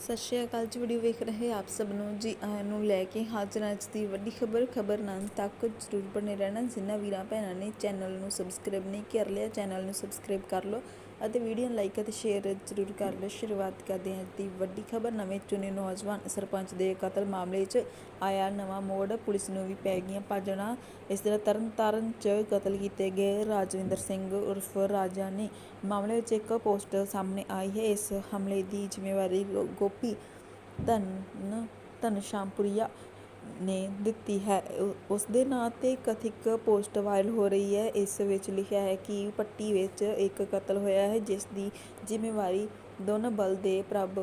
ਸਤਿ ਸ਼੍ਰੀ ਅਕਾਲ ਜੀ ਵੀਡੀਓ ਵੇਖ ਰਹੇ ਆਪ ਸਭ ਨੂੰ। ਜੀ, ਆਇਆਂ ਨੂੰ ਲੈ ਕੇ ਹਾਜ਼ਰ ਅੱਜ ਦੀ ਵੱਡੀ ਖਬਰ। ਖਬਰ ਨਾਲ ਤੱਕ ਜ਼ਰੂਰ ਬਣੇ ਰਹਿਣਾ। ਜਿਨ੍ਹਾਂ ਵੀਰਾਂ, ਭੈਣਾਂ ਨੇ ਚੈਨਲ ਨੂੰ ਸਬਸਕ੍ਰਾਈਬ ਨਹੀਂ ਕਰ ਲਿਆ, ਚੈਨਲ ਨੂੰ ਸਬਸਕ੍ਰਾਈਬ ਕਰ ਲਓ। ਅਤੇ ਵੀਡੀਓ ਨੂੰ ਲਾਈਕ ਅਤੇ ਸ਼ੇਅਰ ਜ਼ਰੂਰ ਕਰ ਲਓ। ਸ਼ੁਰੂਆਤ ਕਰਦੇ ਹਾਂ ਦੀ ਵੱਡੀ ਖਬਰ, ਨਵੇਂ ਚੁਣੇ ਨੌਜਵਾਨ ਸਰਪੰਚ ਦੇ ਕਤਲ ਮਾਮਲੇ 'ਚ ਆਇਆ ਨਵਾਂ ਮੋੜ। ਪੁਲਿਸ ਨੂੰ ਵੀ ਪੈ ਗਈਆਂ ਭਾਜਣਾ ਇਸ ਤਰ੍ਹਾਂ ਤਰਨਤਾਰਨ 'ਚ ਕਤਲ ਕੀਤੇ ਗਏ ਰਾਜਵਿੰਦਰ ਸਿੰਘ ਉਰਫ ਰਾਜਾ ਨੇ ਮਾਮਲੇ ਵਿੱਚ ਇੱਕ ਪੋਸਟ ਸਾਹਮਣੇ ਆਈ ਹੈ। ਇਸ ਹਮਲੇ ਦੀ ਜ਼ਿੰਮੇਵਾਰੀ ਗੋਪੀ ਧਨ ਧਨਸ਼ਾਮਪੁਰੀਆ ਨੇ ਦਿੱਤੀ ਹੈ। ਉਸ ਦੇ ਨਾਂ ਤੇ ਕਥਿਤ ਪੋਸਟ ਵਾਇਰਲ ਹੋ ਰਹੀ ਹੈ। ਇਸ ਵਿੱਚ ਲਿਖਿਆ ਹੈ ਕਿ ਪੱਟੀ ਵਿੱਚ ਇੱਕ ਕਤਲ ਹੋਇਆ ਹੈ, ਜਿਸ ਦੀ ਜ਼ਿੰਮੇਵਾਰੀ ਦੋਨੋਂ ਬਲ ਦੇ ਪ੍ਰਭ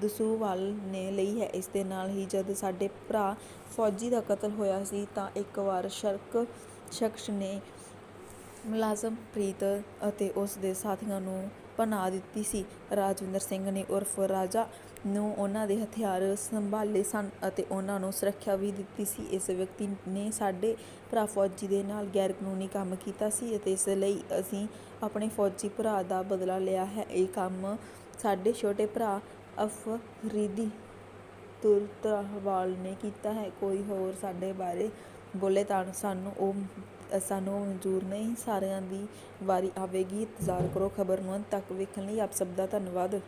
ਦਸੂਵਾਲ ਨੇ ਲਈ ਹੈ। ਇਸ ਦੇ ਨਾਲ ਹੀ ਜਦ ਸਾਡੇ ਭਰਾ ਫੌਜੀ ਦਾ ਕਤਲ ਹੋਇਆ ਸੀ, ਤਾਂ ਇੱਕ ਵਾਰ ਸ਼ਰਕ ਸ਼ਖਸ ਨੇ ਮੁਲਾਜ਼ਮ, ਪ੍ਰੀਤ ਅਤੇ ਉਸ ਦੇ ਸਾਥੀਆਂ ਨੂੰ ਪਨਾਹ ਦਿੱਤੀ ਸੀ। ਰਾਜਵਿੰਦਰ ਸਿੰਘ ਨੇ ਉਰਫ ਰਾਜਾ ਨੂੰ ਉਹਨਾਂ ਦੇ ਹਥਿਆਰ ਸੰਭਾਲੇ ਸਨ ਅਤੇ ਉਹਨਾਂ ਨੂੰ ਸੁਰੱਖਿਆ ਵੀ ਦਿੱਤੀ ਸੀ। ਇਸ ਵਿਅਕਤੀ ਨੇ ਸਾਡੇ ਭਰਾ ਫੌਜੀ ਦੇ ਨਾਲ ਗੈਰ ਕਾਨੂੰਨੀ ਕੰਮ ਕੀਤਾ ਸੀ ਅਤੇ ਇਸ ਲਈ ਅਸੀਂ ਆਪਣੇ ਫੌਜੀ ਭਰਾ ਦਾ ਬਦਲਾ ਲਿਆ ਹੈ। ਇਹ ਕੰਮ ਸਾਡੇ ਛੋਟੇ ਭਰਾ ਅਫਰੀਦੀ ਤੁਰਤਵਾਲ ਨੇ ਕੀਤਾ ਹੈ। ਕੋਈ ਹੋਰ ਸਾਡੇ ਬਾਰੇ ਬੋਲੇ ਤਾਂ ਸਾਨੂੰ ਉਹ ਸਾਨੂੰ ਮਨਜ਼ੂਰ ਨਹੀਂ, ਸਾਰਿਆਂ ਦੀ ਵਾਰੀ ਆਵੇਗੀ। ਇੰਤਜ਼ਾਰ ਕਰੋ ਖਬਰ ਨੂੰ ਅੰਤ ਤੱਕ ਵੇਖਣ ਲਈ। ਆਪ ਸਭ ਦਾ ਧੰਨਵਾਦ।